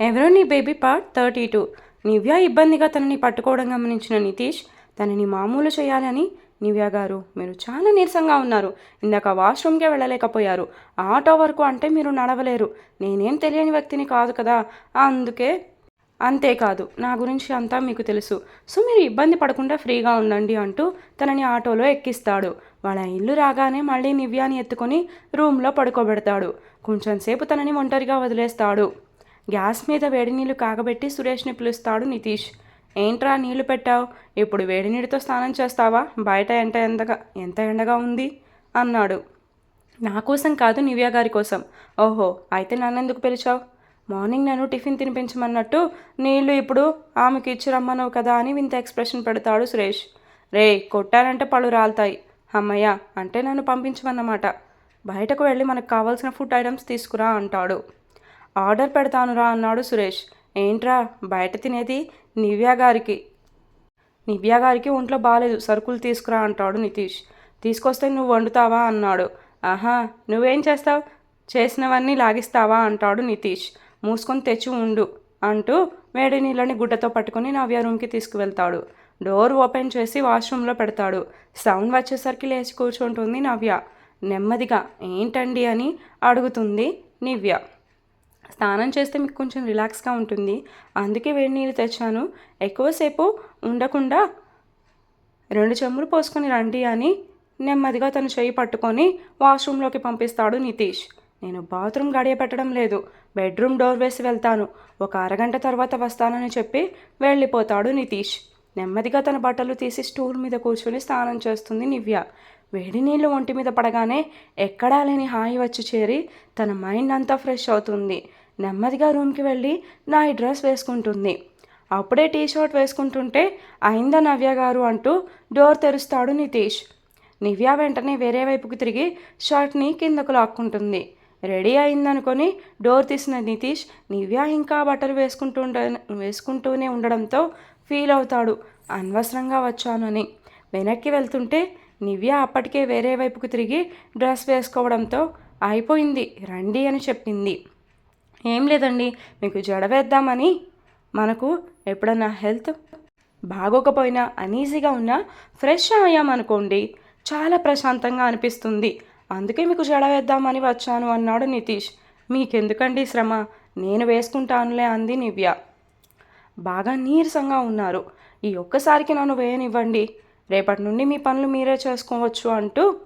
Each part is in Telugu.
ఎవరో నీ baby part thirty two. Nivya ఇబ్బందిగా తనని పట్టుకోవడం గమనించిన నితీష్ తనని మామూలు చేయాలని నివ్య గారు. మీరు చాలా నీరసంగా ఉన్నారు. ఇందాక వాష్రూమ్కే వెళ్ళలేకపోయారు. ఆటో వరకు అంటే మీరు నడవలేరు. నేనేం తెలియని వ్యక్తిని కాదు కదా. అందుకే అంతేకాదు నా గురించి అంతా మీకు తెలుసు. సో మీరు ఇబ్బంది పడకుండా ఫ్రీగా ఉండండి అంటూ తనని ఆటోలో ఎక్కిస్తాడు. వాళ్ళ ఇల్లు రాగానే మళ్ళీ నివ్యాని ఎత్తుకొని రూమ్లో పడుకోబెడతాడు. కొంచెం సేపు తనని ఒంటరిగా వదిలేస్తాడు. గ్యాస్ మీద వేడి నీళ్ళు కాగబెట్టి సురేష్ని పిలుస్తాడు నితీష్. ఏంట్రా నీళ్ళు పెట్టావు? ఇప్పుడు వేడి నీటితో స్నానం చేస్తావా? బయట ఎంత ఎండగా ఎంత ఎండగా ఉంది? అన్నాడు. నా కోసం కాదు నివ్య గారి కోసం. ఓహో అయితే నన్నెందుకు పిలిచావు? మార్నింగ్ నన్ను టిఫిన్ తినిపించమన్నట్టు నీళ్ళు ఇప్పుడు ఆమెకి ఇచ్చి రమ్మన్నావు కదా అని వింత ఎక్స్ప్రెషన్ పెడతాడు సురేష్. రే కొట్టానంటే పళ్ళు రాలుతాయి. అమ్మయ్య అంటే నన్ను పంపించమన్నమాట. బయటకు వెళ్ళి మనకు కావాల్సిన ఫుడ్ ఐటమ్స్ తీసుకురా అంటాడు. ఆర్డర్ పెడతానురా అన్నాడు సురేష్. ఏంట్రా బయట తినేది నివ్యా గారికి. నివ్యా గారికి ఒంట్లో బాగాలేదు సరుకులు తీసుకురా అంటాడు నితీష్. తీసుకొస్తే నువ్వు వండుతావా అన్నాడు. ఆహా నువ్వేం చేస్తావు? చేసినవన్నీ లాగిస్తావా అంటాడు నితీష్. మూసుకొని తెచ్చి ఉండు అంటూ వేడి నీళ్ళని గుడ్డతో పట్టుకుని నవ్య రూమ్కి తీసుకువెళ్తాడు. డోర్ ఓపెన్ చేసి వాష్రూమ్లో పెడతాడు. సౌండ్ వచ్చేసరికి లేచి కూర్చుంటుంది నవ్య. నెమ్మదిగా ఏంటండి అని అడుగుతుంది నివ్య. స్నానం చేస్తే మీకు కొంచెం రిలాక్స్గా ఉంటుంది. అందుకే వేడి నీళ్ళు తెచ్చాను. ఎక్కువసేపు ఉండకుండా రెండు చెంబులు పోసుకొని రండి అని నెమ్మదిగా తను చేయి పట్టుకొని వాష్రూమ్లోకి పంపిస్తాడు నితీష్. నేను బాత్రూమ్ గడియ పెట్టడం లేదు. బెడ్రూమ్ డోర్ వేసి వెళ్తాను. ఒక అరగంట తర్వాత వస్తానని చెప్పి వెళ్ళిపోతాడు నితీష్. నెమ్మదిగా తన బట్టలు తీసి స్టూల్ మీద కూర్చొని స్నానం చేస్తుంది నివ్య. వేడి నీళ్ళు ఒంటి మీద పడగానే ఎక్కడా లేని హాయి వచ్చి చేరి తన మైండ్ అంతా ఫ్రెష్ అవుతుంది. నెమ్మదిగా రూమ్కి వెళ్ళి నా ఈ డ్రెస్ వేసుకుంటుంది. అప్పుడే టీ షర్ట్ వేసుకుంటుంటే అయిందా నవ్య గారు అంటూ డోర్ తెరుస్తాడు నితీష్. నివ్య వెంటనే వేరే వైపుకి తిరిగి షర్ట్ని కిందకు లాక్కుంటుంది. రెడీ అయిందనుకొని డోర్ తీసిన నితీష్ నివ్య ఇంకా బట్టలు వేసుకుంటుండ వేసుకుంటూనే ఉండడంతో ఫీల్ అవుతాడు. అనవసరంగా వచ్చానని. వెనక్కి వెళ్తుంటే నివ్య అప్పటికే వేరే వైపుకు తిరిగి డ్రెస్ వేసుకోవడంతో అయిపోయింది రండి అని చెప్పింది. ఏం లేదండి మీకు జడ వేద్దామని మనకు ఎప్పుడన్నా హెల్త్ బాగోకపోయినా అనీజీగా ఉన్నా ఫ్రెష్ అయ్యామనుకోండి చాలా ప్రశాంతంగా అనిపిస్తుంది. అందుకే మీకు జడ వేద్దామని వచ్చాను అన్నాడు నితీష్. మీకెందుకండి శ్రమ? నేను వేసుకుంటానులే అంది నివ్య. బాగా నీరసంగా ఉన్నారు. ఈ ఒక్కసారికి నన్ను వేయనివ్వండి. రేపటి నుండి మీ పనులు మీరే చేసుకోవచ్చు అంటూ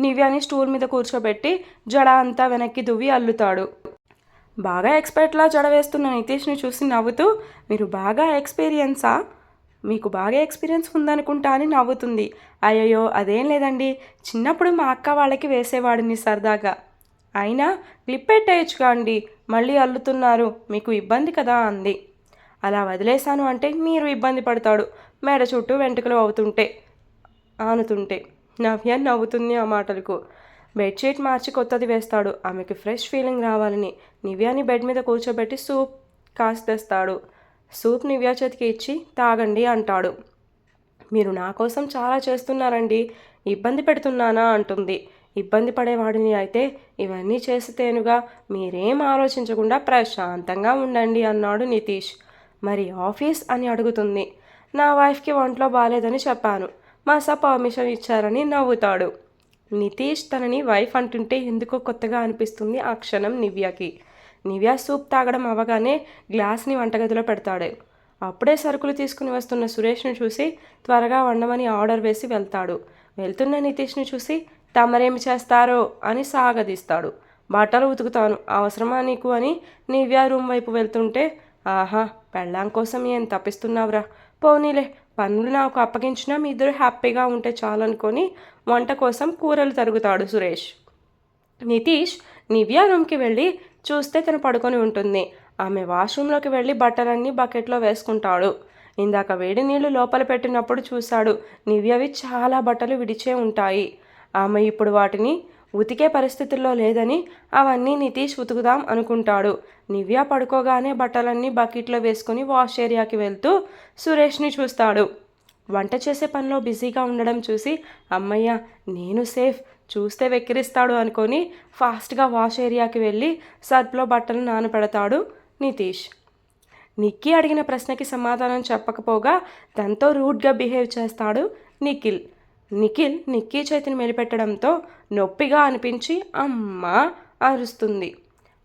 నివ్యాని స్టూల్ మీద కూర్చోబెట్టి జడ అంతా వెనక్కి దువ్వి అల్లుతాడు. బాగా ఎక్స్పర్ట్లా జడవేస్తున్న నితీష్ని చూసి నవ్వుతూ మీరు బాగా ఎక్స్పీరియన్సా? మీకు బాగా ఎక్స్పీరియన్స్ ఉందనుకుంటా అని నవ్వుతుంది. అయ్యయ్యో అదేం లేదండి. చిన్నప్పుడు మా అక్క వాళ్ళకి వేసేవాడిని సరదాగా. అయినా క్లిప్ పెట్టేయచ్చుగా అండి. మళ్ళీ అల్లుతున్నారు. మీకు ఇబ్బంది కదా అంది. అలా వదిలేశాను అంటే మీరు ఇబ్బంది పడతాడు. మేడ చుట్టూ వెంట్రుకలు అవుతుంటే ఆనుతుంటే నవ్య నవ్వుతుంది ఆ మాటలకు. బెడ్షీట్ మార్చి కొత్తది వేస్తాడు. ఆమెకి ఫ్రెష్ ఫీలింగ్ రావాలని నివ్యాని బెడ్ మీద కూర్చోబెట్టి సూప్ కాసి తెస్తాడు సూప్ నివ్యా చేతికి ఇచ్చి తాగండి అంటాడు. మీరు నా కోసం చాలా చేస్తున్నారండి. ఇబ్బంది పెడుతున్నానా అంటుంది. ఇబ్బంది పడేవాడిని అయితే ఇవన్నీ చేస్తేనుగా మీరేం ఆలోచించకుండా ప్రశాంతంగా ఉండండి అన్నాడు నితీష్. మరి ఆఫీస్ అని అడుగుతుంది. నా వైఫ్కి ఒంట్లో బాగాలేదని చెప్పాను. మా సా పర్మిషన్ ఇచ్చారని నవ్వుతాడు. నితీష్ తనని వైఫ్ అంటుంటే ఎందుకో కొత్తగా అనిపిస్తుంది ఆ క్షణం నివ్యాకి. నివ్య సూప్ తాగడం అవ్వగానే గ్లాస్ని వంటగదిలో పెడతాడు. అప్పుడే సరుకులు తీసుకుని వస్తున్న సురేష్ను చూసి త్వరగా వండమని ఆర్డర్ వేసి వెళ్తాడు. వెళ్తున్న నితీష్ని చూసి తమరేమి చేస్తారో అని సాగదీస్తాడు. బట్టలు ఉతుకుతాను అవసరమా నీకు అని నివ్య రూమ్ వైపు వెళ్తుంటే ఆహా పెళ్ళాం కోసం ఏం తప్పిస్తున్నావురా? పోనీలే పనులు నాకు అప్పగించినా మీ ఇద్దరు హ్యాపీగా ఉంటే చాలనుకొని వంట కోసం కూరలు తరుగుతాడు సురేష్. నితీష్ నివ్య రూమ్కి వెళ్ళి చూస్తే తను పడుకొని ఉంటుంది. ఆమె వాష్రూమ్లోకి వెళ్ళి బట్టలన్నీ బకెట్లో వేసుకుంటాడు. ఇందాక వేడి నీళ్ళు లోపల పెట్టినప్పుడు చూశాడు నివ్యవి చాలా బట్టలు విడిచే ఉంటాయి. ఆమె ఇప్పుడు వాటిని ఉతికే పరిస్థితుల్లో లేదని అవన్నీ నితీష్ ఉతుకుదాం అనుకుంటాడు. నివ్య పడుకోగానే బట్టలన్నీ బకెట్లో వేసుకుని వాష్ ఏరియాకి వెళ్తూ సురేష్ని చూస్తాడు. వంట చేసే పనిలో బిజీగా ఉండడం చూసి అమ్మయ్య నేను సేఫ్ చూస్తే వెక్కిరిస్తాడు అనుకొని ఫాస్ట్గా వాష్ ఏరియాకి వెళ్ళి సర్ఫ్లో బట్టలు నానపెడతాడు నితీష్. నిక్కీ అడిగిన ప్రశ్నకి సమాధానం చెప్పకపోగా తనతో రూడ్గా బిహేవ్ చేస్తాడు నిఖిల్. నిఖిల్ నిక్కీ చేతిని మెలిపెట్టడంతో నొప్పిగా అనిపించి అమ్మ అరుస్తుంది.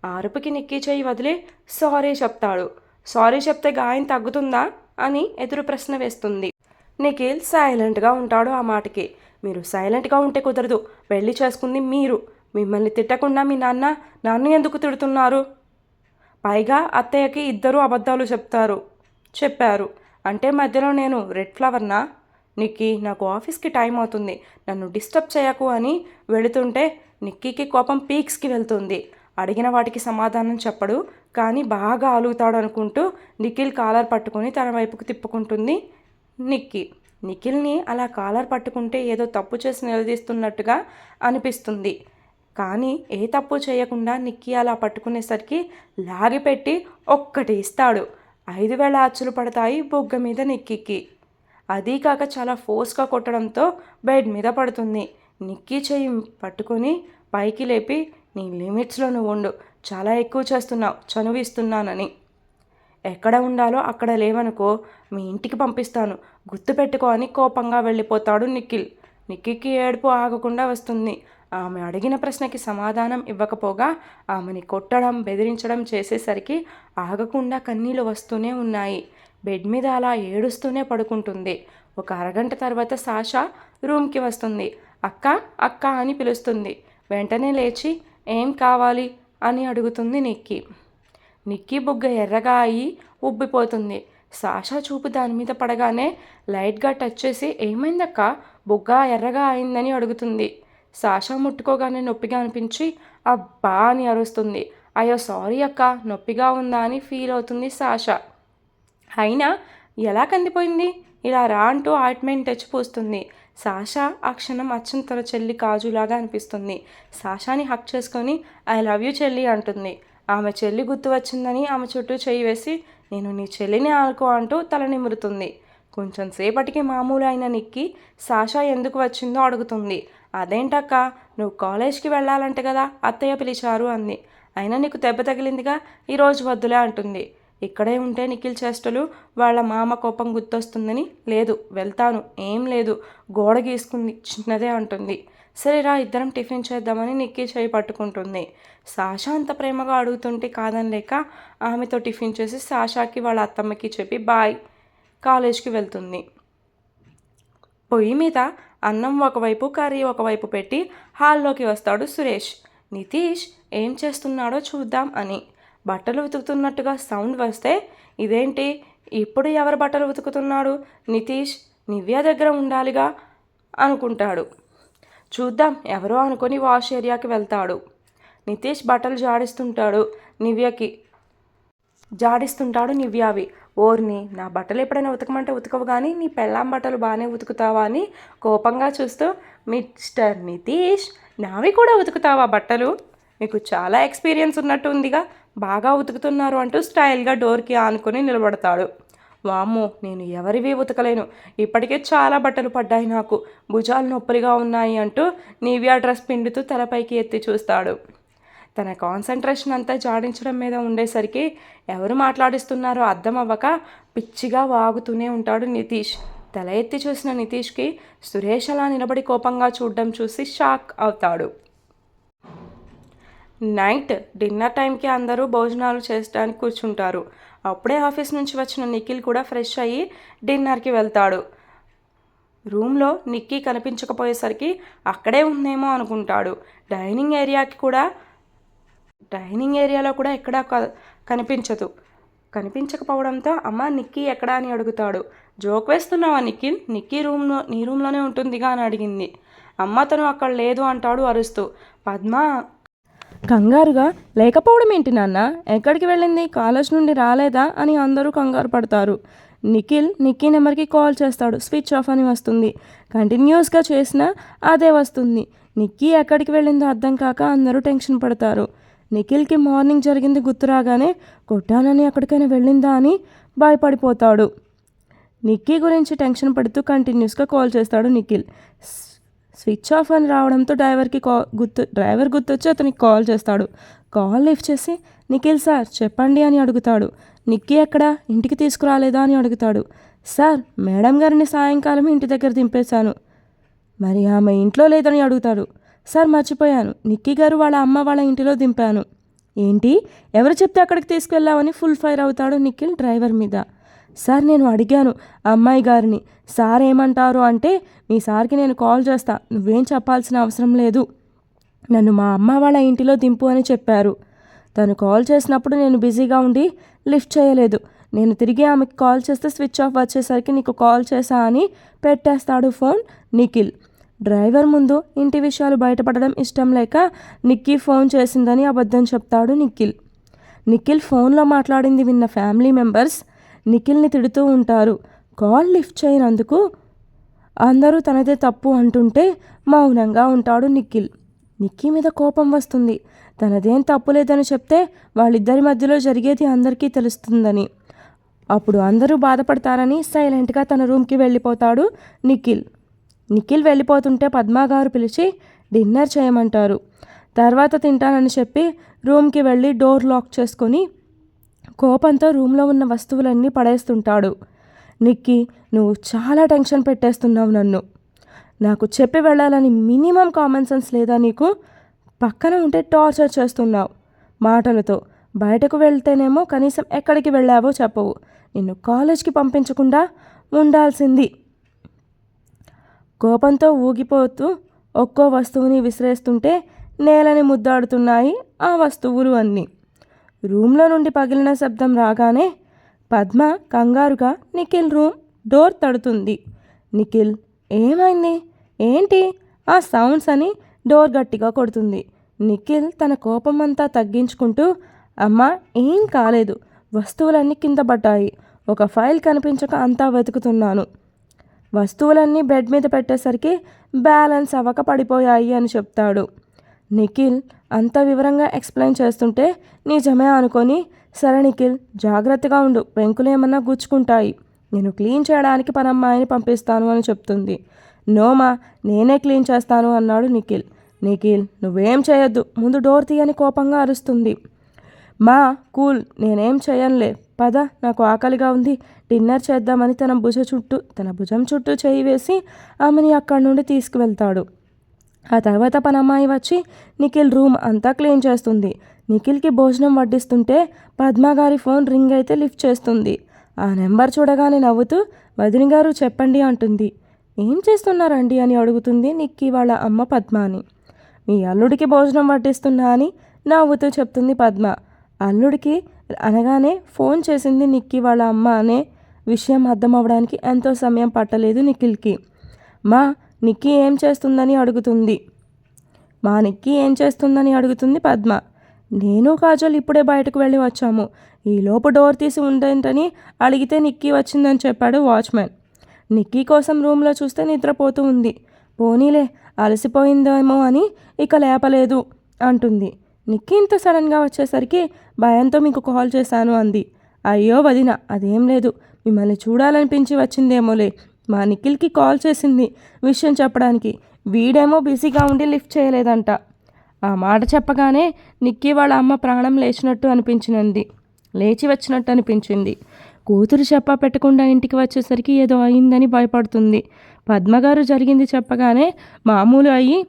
ఆరుపుకి నిక్కీ చేయి వదిలి సారీ చెప్తాడు. సారీ చెప్తే గాయం తగ్గుతుందా అని ఎదురు ప్రశ్న వేస్తుంది. నిఖిల్ సైలెంట్గా ఉంటాడు ఆ మాటకి. మీరు సైలెంట్గా ఉంటే కుదరదు. పెళ్ళి చేసుకుంది మీరు. మిమ్మల్ని తిట్టకుండా మీ నాన్న నన్ను ఎందుకు తిడుతున్నారు? పైగా అత్తయ్యకి ఇద్దరు అబద్ధాలు చెప్తారు. చెప్పారు. అంటే మధ్యలో నేను రెడ్ ఫ్లవర్నా? నిక్కీ నాకు ఆఫీస్కి టైం అవుతుంది. నన్ను డిస్టర్బ్ చేయకు అని వెళుతుంటే నిక్కీకి కోపం పీక్స్కి వెళ్తుంది. అడిగిన వాటికి సమాధానం చెప్పడు కానీ బాగా అలుగుతాడు అనుకుంటూ నిఖిల్ కాలర్ పట్టుకొని తన వైపుకు తిప్పుకుంటుంది నిక్కీ. నిఖిల్ని అలా కాలర్ పట్టుకుంటే ఏదో తప్పు చేసి నిలదీస్తున్నట్టుగా అనిపిస్తుంది. కానీ ఏ తప్పు చేయకుండా నిక్కి అలా పట్టుకునేసరికి లాగిపెట్టి ఒక్కటి ఇస్తాడు. ఐదు వేల అచ్చులు పడతాయి బొగ్గ మీద నిక్కికి. అదీ కాక చాలా ఫోర్స్గా కొట్టడంతో బెడ్ మీద పడుతుంది. నిక్కీ చెయ్యి పట్టుకొని పైకి లేపి నీ లిమిట్స్లో నువ్వు ఉండు చాలా ఎక్కువ చేస్తున్నావు. చనువిస్తున్నానని. ఎక్కడ ఉండాలో అక్కడ లేవనుకో మీ ఇంటికి పంపిస్తాను. గుర్తుపెట్టుకో అని కోపంగా వెళ్ళిపోతాడు నిఖిల్. నిక్కికి ఏడుపు ఆగకుండా వస్తుంది. ఆమె అడిగిన ప్రశ్నకి సమాధానం ఇవ్వకపోగా ఆమెని కొట్టడం బెదిరించడం చేసేసరికి ఆగకుండా కన్నీళ్ళు వస్తూనే ఉన్నాయి. బెడ్ మీద అలా ఏడుస్తూనే పడుకుంటుంది. ఒక అరగంట తర్వాత సాషా రూమ్కి వస్తుంది. అక్క అక్క అని పిలుస్తుంది. వెంటనే లేచి ఏం కావాలి? అని అడుగుతుంది నిక్కీ. నిక్కీ బుగ్గ ఎర్రగా అయి ఉబ్బిపోతుంది. సాషా చూపు దాని మీద పడగానే లైట్గా టచ్ చేసి ఏమైందక్క? బుగ్గ ఎర్రగా అయిందని అడుగుతుంది. సాషా ముట్టుకోగానే నొప్పిగా అనిపించి అబ్బా అని అరుస్తుంది. అయ్యో సారీ అక్క నొప్పిగా ఉందా అని ఫీల్ అవుతుంది సాషా. అయినా ఎలా కందిపోయింది? ఇలా రా అంటూ ఆయింట్మెంట్ తెచ్చిపోస్తుంది. సాషా ఆ క్షణం అచ్చం తన చెల్లి కాజులాగా అనిపిస్తుంది. సాషాని హక్ చేసుకొని ఐ లవ్ యూ చెల్లి అంటుంది. ఆమె చెల్లి గుర్తు వచ్చిందని ఆమె చుట్టూ చేయి వేసి నేను నీ చెల్లిని ఆనుకో అంటూ తల నిమురుతుంది. కొంచెం సేపటికి మామూలు అయిన నిక్కి సాషా ఎందుకు వచ్చిందో అడుగుతుంది. అదేంటక్క? నువ్వు కాలేజ్కి వెళ్ళాలంట కదా? అత్తయ్య పిలిచారు అంది. అయినా నీకు దెబ్బ తగిలిందిగా ఈరోజు వద్దులే అంటుంది. ఇక్కడే ఉంటే నిఖిల్ చేష్టలు వాళ్ళ మామ కోపం గుర్తొస్తుందని లేదు వెళ్తాను ఏం లేదు గోడ గీసుకుంది చిన్నదే అంటుంది. సరేరా ఇద్దరం టిఫిన్ చేద్దామని నిక్కీ చేయి పట్టుకుంటుంది. సాషా అంత ప్రేమగా అడుగుతుంటే కాదనిలేక ఆమెతో టిఫిన్ చేసి సాషాకి వాళ్ళ అత్తమ్మకి చెప్పి బాయ్ కాలేజ్కి వెళ్తుంది. పొయ్యి మీద అన్నం ఒకవైపు కర్రీ ఒకవైపు పెట్టి హాల్లోకి వస్తాడు సురేష్. నితీష్ ఏం చేస్తున్నాడో చూద్దాం అని బట్టలు ఉతుకుతున్నట్టుగా సౌండ్ వస్తే ఇదేంటి? ఇప్పుడు ఎవరు బట్టలు ఉతుకుతున్నాడు? నితీష్ నివ్య దగ్గర ఉండాలిగా అనుకుంటాడు. చూద్దాం ఎవరో అనుకొని వాష్ ఏరియాకి వెళ్తాడు. నితీష్ బట్టలు జాడిస్తుంటాడు నివ్యకి. జాడిస్తుంటాడు నివ్యావి. ఓర్ని నా బట్టలు ఎప్పుడైనా ఉతకమంటే ఉతకవు కానీ నీ పెళ్ళాం బట్టలు బాగానే ఉతుకుతావా అని కోపంగా చూస్తూ మిస్టర్ నితీష్ నావి కూడా ఉతుకుతావా బట్టలు? మీకు చాలా ఎక్స్పీరియన్స్ ఉన్నట్టు ఉందిగా. బాగా ఉతుకుతున్నారు అంటూ స్టైల్గా డోర్కి ఆనుకొని నిలబడతాడు. వామ్మో నేను ఎవరివి ఉతకలేను. ఇప్పటికే చాలా బట్టలు పడ్డాయి నాకు. భుజాలు నొప్పులుగా ఉన్నాయి అంటూ నీవియా డ్రెస్ పిండుతూ తలపైకి ఎత్తి చూస్తాడు. తన కాన్సన్ట్రేషన్ అంతా జాడించడం మీద ఉండేసరికి ఎవరు మాట్లాడిస్తున్నారో అర్థం అవ్వక పిచ్చిగా వాగుతూనే ఉంటాడు నితీష్. తల ఎత్తి చూసిన నితీష్కి సురేష్ అలా నిలబడి కోపంగా చూడడం చూసి షాక్ అవుతాడు. నైట్ డిన్నర్ టైంకి అందరూ భోజనాలు చేసడానికి కూర్చుంటారు. అప్పుడే ఆఫీస్ నుంచి వచ్చిన నిఖిల్ కూడా ఫ్రెష్ అయ్యి డిన్నర్కి వెళ్తాడు. రూమ్లో నిక్కీ కనిపించకపోయేసరికి అక్కడే ఉందేమో అనుకుంటాడు. డైనింగ్ ఏరియాకి కూడా డైనింగ్ ఏరియాలో కూడా ఎక్కడా కనిపించదు. కనిపించకపోవడంతో అమ్మ నిక్కీ ఎక్కడా అని అడుగుతాడు. జోక్ వేస్తున్నావా నిఖిల్? నిక్కీ రూమ్లో నీ రూమ్లోనే ఉంటుందిగా అని అడిగింది. అమ్మ తను అక్కడ లేదు అంటాడు అరుస్తూ. పద్మ కంగారుగా లేకపోవడం ఏంటి నాన్న? ఎక్కడికి వెళ్ళింది? కాలేజ్ నుండి రాలేదా? అని అందరూ కంగారు పడతారు. నిఖిల్ నిక్కీ నెంబర్కి కాల్ చేస్తాడు. స్విచ్ ఆఫ్ అని వస్తుంది. కంటిన్యూస్గా చేసినా అదే వస్తుంది. నిక్కీ ఎక్కడికి వెళ్ళిందో అర్థం కాక అందరూ టెన్షన్ పడతారు. నిఖిల్కి మార్నింగ్ జరిగింది గుర్తు రాగానే కొట్టానని ఎక్కడికైనా వెళ్ళిందా? అని భయపడిపోతాడు. నిక్కీ గురించి టెన్షన్ పడుతూ కంటిన్యూస్గా కాల్ చేస్తాడు నిఖిల్. స్విచ్ ఆఫ్ అని రావడంతో డ్రైవర్కి కా గుర్తు డ్రైవర్ గుర్తొచ్చి అతనికి కాల్ చేస్తాడు. కాల్ లిఫ్ట్ చేసి నిఖిల్ సార్ చెప్పండి అని అడుగుతాడు. నిక్కీ ఎక్కడ? ఇంటికి తీసుకురాలేదా? అని అడుగుతాడు. సార్ మేడం గారిని సాయంకాలం ఇంటి దగ్గర దింపేశాను. మరి ఆమె ఇంట్లో లేదని? అడుగుతాడు. సార్ మర్చిపోయాను. నిక్కీ గారు వాళ్ళ అమ్మ వాళ్ళ ఇంటిలో దింపాను. ఏంటి? ఎవరు చెప్తే అక్కడికి తీసుకెళ్ళావని ఫుల్ ఫైర్ అవుతాడు నిఖిల్ డ్రైవర్ మీద. సార్ నేను అడిగాను అమ్మాయి గారిని. సార్ ఏమంటారు అంటే మీ సార్కి నేను కాల్ చేస్తా. నువ్వేం చెప్పాల్సిన అవసరం లేదు. నన్ను మా అమ్మ వాళ్ళ ఇంటిలో దింపు అని చెప్పారు. తను కాల్ చేసినప్పుడు నేను బిజీగా ఉండి లిఫ్ట్ చేయలేదు. నేను తిరిగి ఆమెకి కాల్ చేస్తే స్విచ్ ఆఫ్ వచ్చేసరికి నీకు కాల్ చేశా అని పెట్టేస్తాడు ఫోన్ నిఖిల్. డ్రైవర్ ముందు ఇంటి విషయాలు బయటపడడం ఇష్టం లేక నిక్కీ ఫోన్ చేసిందని అబద్ధం చెప్తాడు నిఖిల్. నిఖిల్ ఫోన్లో మాట్లాడింది విన్న ఫ్యామిలీ మెంబర్స్ నిఖిల్ని తిడుతూ ఉంటారు. కాల్ లిఫ్ట్ చేయనందుకు అందరూ తనదే తప్పు అంటుంటే మౌనంగా ఉంటాడు నిఖిల్. నిక్కీ మీద కోపం వస్తుంది. తనదేం తప్పు లేదని చెప్తే వాళ్ళిద్దరి మధ్యలో జరిగేది అందరికీ తెలుస్తుందని. అప్పుడు అందరూ బాధపడతారని సైలెంట్గా తన రూమ్కి వెళ్ళిపోతాడు నిఖిల్. నిఖిల్ వెళ్ళిపోతుంటే పద్మా గారు పిలిచి డిన్నర్ చేయమంటారు. తర్వాత తింటానని చెప్పి రూమ్కి వెళ్ళి డోర్ లాక్ చేసుకొని కోపంతో రూమ్లో ఉన్న వస్తువులన్నీ పడేస్తుంటాడు. నిక్కి నువ్వు చాలా టెన్షన్ పెట్టేస్తున్నావు నన్ను. నాకు చెప్పి వెళ్ళాలని మినిమం కామన్ సెన్స్ లేదా నీకు? పక్కన ఉంటే టార్చర్ చేస్తున్నావు. మాటలతో బయటకు వెళ్తేనేమో కనీసం ఎక్కడికి వెళ్ళావో చెప్పవు. నిన్ను కాలేజ్కి పంపించకుండా ఉండాల్సింది. కోపంతో ఊగిపోతూ ఒక్కో వస్తువుని విసిరేస్తుంటే నేలని ముద్దాడుతున్నాయి ఆ వస్తువులు అన్నీ. రూమ్లో నుండి పగిలిన శబ్దం రాగానే పద్మ కంగారుగా నిఖిల్ రూమ్ డోర్ తడుతుంది. నిఖిల్ ఏమైంది? ఏంటి? ఆ సౌండ్స్ అని డోర్ గట్టిగా కొడుతుంది. నిఖిల్ తన కోపం అంతా తగ్గించుకుంటూ అమ్మ ఏం కాలేదు. వస్తువులన్నీ కింద పడ్డాయి. ఒక ఫైల్ కనిపించక అంతా వెతుకుతున్నాను. వస్తువులన్నీ బెడ్ మీద పెట్టేసరికి బ్యాలెన్స్ అవ్వక పడిపోయాయి అని చెప్తాడు. నిఖిల్ అంత వివరంగా ఎక్స్ప్లెయిన్ చేస్తుంటే నిజమే అనుకొని సరే నిఖిల్ జాగ్రత్తగా ఉండు. పెంకులు ఏమన్నా గుచ్చుకుంటాయి. నేను క్లీన్ చేయడానికి పనమ్మాయిని పంపిస్తాను అని చెప్తుంది. నోమా నేనే క్లీన్ చేస్తాను అన్నాడు నిఖిల్. నిఖిల్ నువ్వేం చేయొద్దు. ముందు డోర్ తీయని కోపంగా అరుస్తుంది. మా కూల్. నేనేం చేయనులే. పద నాకు ఆకలిగా ఉంది. డిన్నర్ చేద్దామని తన భుజ చుట్టూ తన భుజం చుట్టూ చేయి వేసి ఆమెని అక్కడి నుండి తీసుకువెళ్తాడు. ఆ తర్వాత పనమ్మాయి వచ్చి నిఖిల్ రూమ్ అంతా క్లీన్ చేస్తుంది. నిఖిల్కి భోజనం వడ్డిస్తుంటే పద్మాగారి ఫోన్ రింగ్ అయితే లిఫ్ట్ చేస్తుంది. ఆ నెంబర్ చూడగానే నవ్వుతూ వదిన గారు చెప్పండి అంటుంది. ఏం చేస్తున్నారండి? అని అడుగుతుంది నిక్కి వాళ్ళ అమ్మ పద్మ అని మీ అల్లుడికి భోజనం వడ్డిస్తున్నా అని నవ్వుతూ చెప్తుంది పద్మ. అల్లుడికి అనగానే ఫోన్ చేసింది నిక్కి వాళ్ళ అమ్మ అనే విషయం అర్థం ఎంతో సమయం పట్టలేదు నిఖిల్కి. మా నిక్కీ ఏం చేస్తుందని అడుగుతుంది. మా నిక్కీ ఏం చేస్తుందని అడుగుతుంది పద్మ. నేను కాజల్ ఇప్పుడే బయటకు వెళ్ళి వచ్చాము. ఈలోపు డోర్ తీసి ఉందేంటని అడిగితే నిక్కీ వచ్చిందని చెప్పాడు వాచ్మెన్. నిక్కీ కోసం రూమ్లో చూస్తే నిద్రపోతూ ఉంది. పోనీలే అలసిపోయిందేమో అని ఇక లేపలేదు అంటుంది. నిక్కీ ఇంత సడన్గా వచ్చేసరికి భయంతో మీకు కాల్ చేశాను అంది. అయ్యో వదిన అదేం లేదు. మిమ్మల్ని చూడాలనిపించి వచ్చిందేమోలే. మా నిఖిల్కి కాల్ చేసింది విషయం చెప్పడానికి. వీడేమో బిజీగా ఉండి లిఫ్ట్ చేయలేదంట. ఆ మాట చెప్పగానే నిక్కీ వాళ్ళ అమ్మ ప్రాణం లేచినట్టు అనిపించినంది. లేచి వచ్చినట్టు అనిపించింది. కూతురు చెప్ప పెట్టకుండా ఇంటికి వచ్చేసరికి ఏదో అయిందని భయపడుతుంది. పద్మగారు జరిగింది చెప్పగానే మామూలు అయ్యి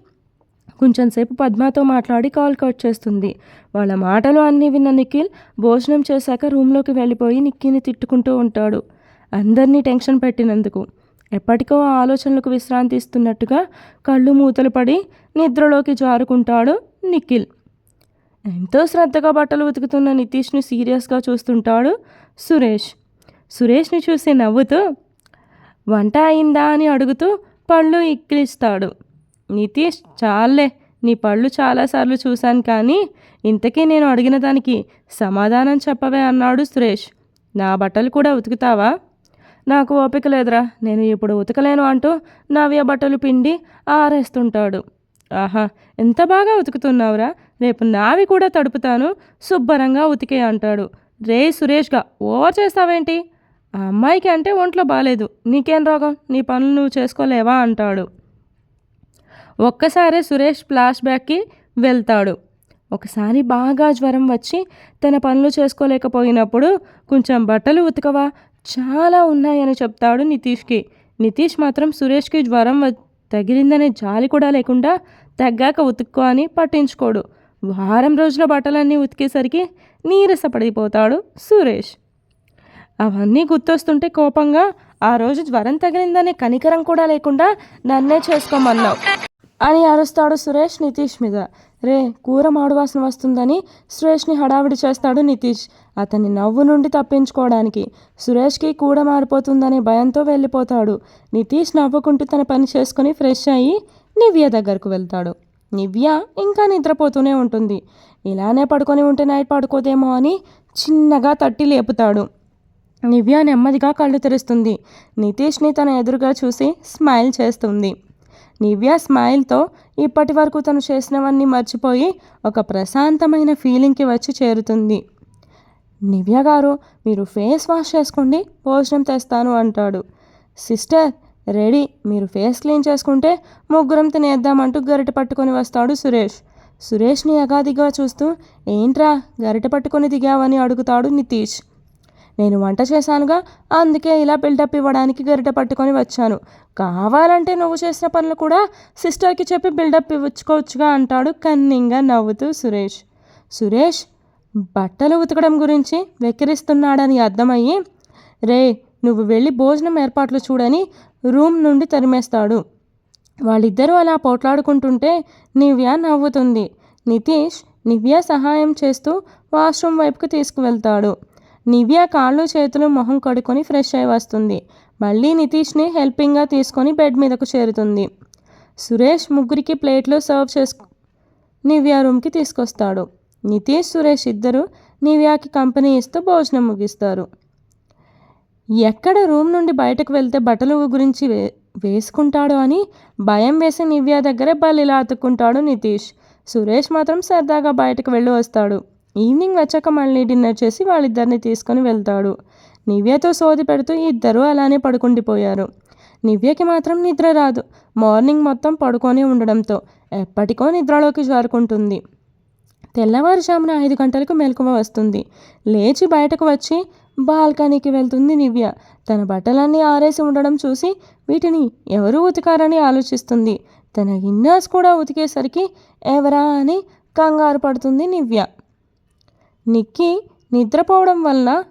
కొంచెంసేపు పద్మతో మాట్లాడి కాల్ కట్ చేస్తుంది. వాళ్ళ మాటలు అన్నీ విన్న నిఖిల్ భోజనం చేశాక రూమ్లోకి వెళ్ళిపోయి నిక్కీని తిట్టుకుంటూ ఉంటాడు. అందరినీ టెన్షన్ పెట్టినందుకు. ఎప్పటికో ఆలోచనలకు విశ్రాంతి ఇస్తున్నట్టుగా కళ్ళు మూతలు పడి నిద్రలోకి జారుకుంటాడు నిఖిల్. ఎంతో శ్రద్ధగా బట్టలు ఉతుకుతున్న నితీష్ని సీరియస్గా చూస్తుంటాడు సురేష్. సురేష్ని చూసి నవ్వుతూ వంట అయిందా? అని అడుగుతూ పళ్ళు ఇక్కిలిస్తాడు. నితీష్ చాలే నీ పళ్ళు చాలాసార్లు చూశాను కానీ ఇంతకీ నేను అడిగిన దానికి సమాధానం చెప్పవే అన్నాడు సురేష్. నా బట్టలు కూడా ఉతుకుతావా? నాకు ఓపిక లేదురా. నేను ఇప్పుడు ఉతకలేను అంటూ నవ్య బట్టలు పిండి ఆరేస్తుంటాడు. ఆహా ఎంత బాగా ఉతుకుతున్నావురా. రేపు నావి కూడా తడుపుతాను. శుభ్రంగా ఉతికే అంటాడు. రే సురేష్గా ఓవర్ చేస్తావేంటి? ఆ అమ్మాయికి అంటే ఒంట్లో బాగాలేదు నీకేం రోగం? నీ పనులు నువ్వు చేసుకోలేవా అంటాడు. ఒక్కసారే సురేష్ ఫ్లాష్ బ్యాక్కి వెళ్తాడు. ఒకసారి బాగా జ్వరం వచ్చి తన పనులు చేసుకోలేకపోయినప్పుడు కొంచెం బట్టలు ఉతకవా? చాలా ఉన్నాయని చెప్తాడు నితీష్కి. నితీష్ మాత్రం సురేష్కి జ్వరం తగిలిందనే జాలి కూడా లేకుండా తగ్గాక ఉతుక్కో అని పట్టించుకోడు. వారం రోజుల బట్టలన్నీ ఉతికేసరికి నీరసపడిపోతాడు సురేష్. అవన్నీ గుర్తొస్తుంటే కోపంగా ఆ రోజు జ్వరం తగిలిందనే కనికరం కూడా లేకుండా నన్నే చేసుకోమన్నావు. అని అరుస్తాడు సురేష్ నితీష్ మీద. రే కూర మాడువాసన వస్తుందని సురేష్ని హడావిడి చేస్తాడు నితీష్. అతని నవ్వు నుండి తప్పించుకోవడానికి సురేష్కి కూడ మారిపోతుందనే భయంతో వెళ్ళిపోతాడు. నితీష్ నవ్వుకుంటూ తన పని చేసుకుని ఫ్రెష్ అయ్యి నివ్య దగ్గరకు వెళ్తాడు. నివ్య ఇంకా నిద్రపోతూనే ఉంటుంది. ఇలానే పడుకొని ఉంటే నైట్ పడుకోదేమో అని చిన్నగా తట్టి లేపుతాడు. నివ్య నెమ్మదిగా కళ్ళు తెరుస్తుంది. నితీష్ని తన ఎదురుగా చూసి స్మైల్ చేస్తుంది. నివ్య స్మైల్తో ఇప్పటి వరకు తను చేసినవన్నీ మర్చిపోయి ఒక ప్రశాంతమైన ఫీలింగ్కి వచ్చి చేరుతుంది. నివ్య గారు మీరు ఫేస్ వాష్ చేసుకోండి భోజనం తెస్తాను అంటాడు. సిస్టర్ రెడీ మీరు ఫేస్ క్లీన్ చేసుకుంటే ముగ్గురం తినేద్దామంటూ గరిట పట్టుకొని వస్తాడు సురేష్. సురేష్ని అగాదిగా చూస్తూ ఏంట్రా గరిట పట్టుకొని దిగావని అడుగుతాడు నితీష్. నేను వంట చేశానుగా అందుకే ఇలా బిల్డప్ ఇవ్వడానికి గరిట పట్టుకొని వచ్చాను. కావాలంటే నువ్వు చేసిన పనులు కూడా సిస్టర్కి చెప్పి బిల్డప్ ఇవ్వచ్చుకోవచ్చుగా అంటాడు కన్నింగా నవ్వుతూ సురేష్. సురేష్ బట్టలు ఉతకడం గురించి వెక్కిరిస్తున్నాడని అర్థమయ్యి రే నువ్వు వెళ్ళి భోజనం ఏర్పాట్లు చూడని రూమ్ నుండి తరిమేస్తాడు. వాళ్ళిద్దరూ అలా పోట్లాడుకుంటుంటే నివ్య నవ్వుతుంది. నితీష్ నివ్య సహాయం చేస్తూ వాష్రూమ్ వైపుకు తీసుకువెళ్తాడు. నివ్య కాళ్ళు చేతులు మొహం కడుకొని ఫ్రెష్ అయి వస్తుంది. మళ్ళీ నితీష్ని హెల్పింగ్గా తీసుకొని బెడ్ మీదకు చేరుతుంది. సురేష్ ముగ్గురికి ప్లేట్లో సర్వ్ చేసుకు నివ్య రూమ్కి తీసుకొస్తాడు. నితీష్ సురేష్ ఇద్దరు నివ్యాకి కంపెనీ ఇస్తూ భోజనం ముగిస్తారు. ఎక్కడ రూమ్ నుండి బయటకు వెళ్తే బట్టలు గురించి వే వేసుకుంటాడో అని భయం వేసి నివ్య దగ్గరే బల్లిలా అతుక్కుంటాడు నితీష్. సురేష్ మాత్రం సరదాగా బయటకు వెళ్ళి వస్తాడు. ఈవినింగ్ వచ్చాక మళ్ళీ డిన్నర్ చేసి వాళ్ళిద్దరిని తీసుకొని వెళ్తాడు. నివ్యతో సోది పెడుతూ ఇద్దరూ అలానే పడుకుండిపోయారు. నివ్యకి మాత్రం నిద్ర రాదు. మార్నింగ్ మొత్తం పడుకొని ఉండడంతో ఎప్పటికో నిద్రలోకి జారుకుంటుంది. తెల్లవారుజామున ఐదు గంటలకు మెలకువ వస్తుంది. లేచి బయటకు వచ్చి బాల్కనీకి వెళ్తుంది నివ్య. తన బట్టలన్నీ ఆరేసి ఉండడం చూసి వీటిని ఎవరు ఉతికారని ఆలోచిస్తుంది. తన ఇన్నర్స్ కూడా ఉతికేసరికి ఎవరా అని కంగారు పడుతుంది నివ్య. నిక్కీ నిద్రపోవడం వల్ల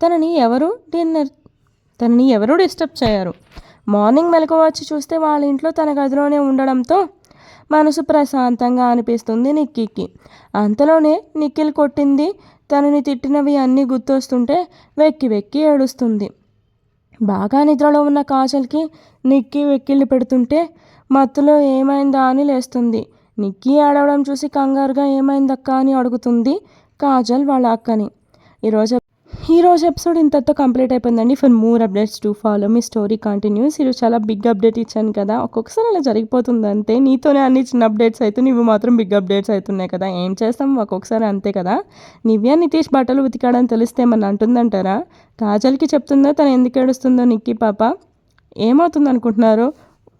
తనని ఎవరు డిన్నర్ తనని ఎవరు డిస్టర్బ్ చేయరు. మార్నింగ్ మెలకు వచ్చి చూస్తే వాళ్ళ ఇంట్లో తన గదిలోనే ఉండడంతో మనసు ప్రశాంతంగా అనిపిస్తుంది నిక్కీకి. అంతలోనే నిఖిల్ కొట్టింది తనని తిట్టినవి అన్నీ గుర్తొస్తుంటే వెక్కి వెక్కి ఏడుస్తుంది. బాగా నిద్రలో ఉన్న కాజల్కి నిక్కీ వెక్కిళ్ళు పెడుతుంటే మత్తులో ఏమైందా అని లేస్తుంది. నిక్కీ ఏడవడం చూసి కంగారుగా ఏమైందక్క అని అడుగుతుంది. కాజల్ వాళ్ళ అక్కని. ఈరోజు ఈరోజు ఎపిసోడ్ ఇంతతో కంప్లీట్ అయిపోయిందండి. For more updates to follow me story continues. ఈరోజు చాలా బిగ్ అప్డేట్ ఇచ్చాను కదా. ఒక్కొక్కసారి అలా జరిగిపోతుంది అంతే. నీతోనే అన్ని చిన్న అప్డేట్స్ అయితే నువ్వు మాత్రం బిగ్ అప్డేట్స్ అవుతున్నాయి కదా. ఏం చేస్తాం ఒక్కొక్కసారి అంతే కదా. నివ్య నితీష్ బట్టలు ఉతికాడని తెలిస్తే ఏమన్నా అంటుందంటారా? కాజల్కి చెప్తుందో? తను ఎందుకు ఏడుస్తుందో? నిక్కి పాప ఏమవుతుంది అనుకుంటున్నారు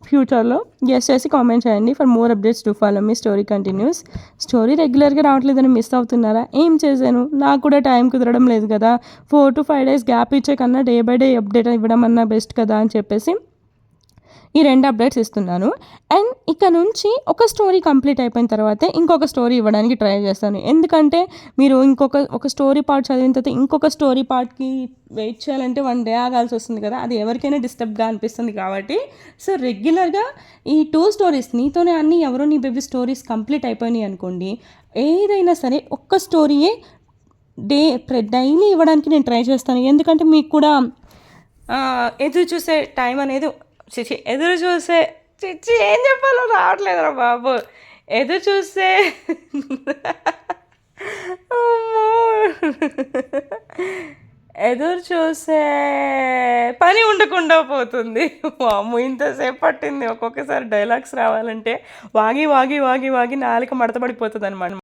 ఫ్యూచర్లో? గెస్ట్ చేసి కామెంట్ చేయండి. For more updates to follow me story continues story రెగ్యులర్గా రావట్లేదని మిస్ అవుతున్నారా? ఏం చేశాను? నాకు కూడా టైం కుదరడం లేదు కదా. Four to five days gap ఇచ్చే కన్నా డే బై డే అప్డేట్ ఇవ్వడం అన్నా బెస్ట్ కదా అని చెప్పేసి ఈ రెండు అప్డేట్స్ ఇస్తున్నాను. అండ్ ఇక నుంచి ఒక స్టోరీ కంప్లీట్ అయిపోయిన తర్వాతే ఇంకొక స్టోరీ ఇవ్వడానికి ట్రై చేస్తాను. ఎందుకంటే మీరు ఇంకొక ఒక స్టోరీ పార్ట్ చదివిన తర్వాత ఇంకొక స్టోరీ పార్ట్కి వెయిట్ చేయాలంటే వన్ డే ఆగాల్సి వస్తుంది కదా. అది ఎవరికైనా డిస్టర్బ్గా అనిపిస్తుంది కాబట్టి. సో రెగ్యులర్గా ఈ టూ స్టోరీస్ నీతోనే అన్ని ఎవరో నీ బేబీ స్టోరీస్ కంప్లీట్ అయిపోయినాయి అనుకోండి ఏదైనా సరే ఒక్క స్టోరీయే డే డైలీ ఇవ్వడానికి నేను ట్రై చేస్తాను. ఎందుకంటే మీకు కూడా ఎదురు చూసే టైం అనేది చిచి ఎదురు చూసే చిచ్చి ఏం చెప్పాలో రావట్లేదురా బాబు. ఎదురు చూసే ఎదురు చూసే పని ఉండకుండా పోతుంది. అమ్మ ఇంతసేపు పట్టింది. ఒక్కొక్కసారి డైలాగ్స్ రావాలంటే వాగి వాగి వాగి వాగి నాలుక మడతపడిపోతుంది అనమాట